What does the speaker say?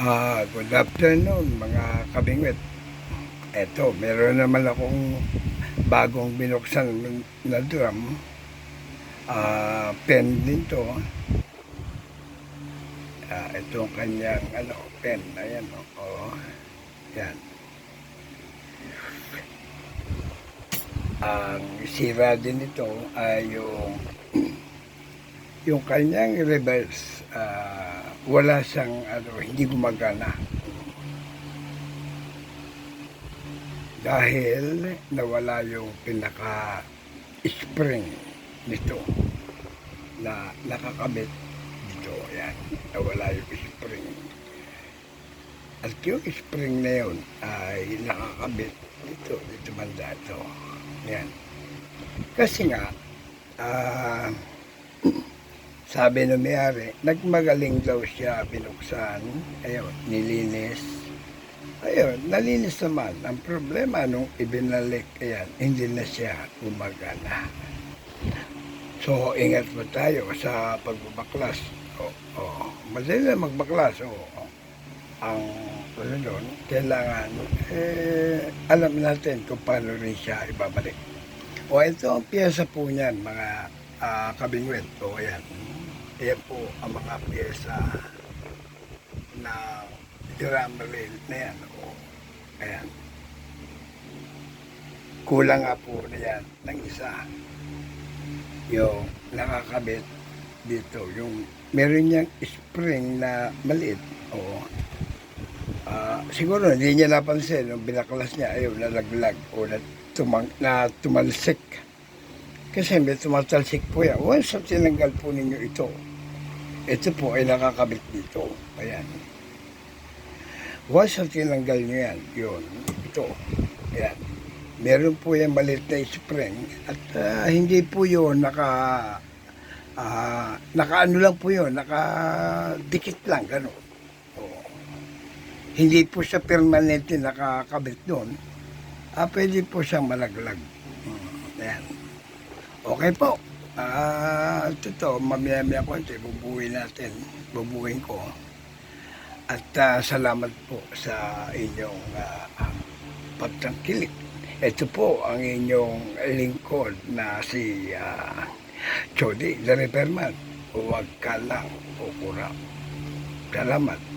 Ah, good afternoon mga kabingwit. Eto, meron naman akong bagong binuksan na drum. Ah, pen din to. Ah, ito ang kanyang ano, pen. Ayan, o. Oh, yan. Ang sira din ito ay yung yung kanyang reverse ah, wala siyang ano, hindi gumagana. Dahil nawala yung pinaka spring nito na nakakabit dito. Yan, nawala yung spring. At yung spring na yun ay nakakabit dito, dito banda ito. Yan. Kasi nga, ah, sabi ng mayari, nagmagaling daw siya binuksan. Ayun, nilinis. Ayun, nalinis naman. Ang problema nung ibinalik, ayan, hindi na siya gumagana. So, ingat mo tayo sa pagbabaklas. O, o, madali na magbaklas. O, o. Ang ano doon, kailangan, eh, alam natin kung paano rin siya ibabalik. O, ito ang piyesa po niyan, mga ah, kabingwit. O, ayan. Ayan po ang mga pyesa na drum rail na yan. O, ayan. Kulang nga po na yan ng isa. Yung nakakabit dito. Yung meron niyang spring na maliit. O, ah, siguro hindi niya napansin nung binaklas niya ayaw nalaglag o na, tumang, na tumalsik. Kasi may tumatalsik po yan. Once na tinanggal po ninyo ito, ito po ay nakakabit dito. Ayan. Once na tinanggal nyo yan, yun, ito. Ayan. Meron po yan maliit na spring at ah, hindi po yun naka ah, naka ano lang po yun, naka dikit lang, gano'n. Oo. Hindi po siya permanente nakakabit doon. Ah, pwede po siyang malaglag. Mm, Ayan. Okay po. Ah, ito to, mamaya-maya konti, bubuhin natin. Bubuhin ko. At ah, salamat po sa inyong uh, pagtangkilik. Ito po ang inyong lingkod na si uh, Chody, the repairman. Huwag ka lang kukurap. Salamat.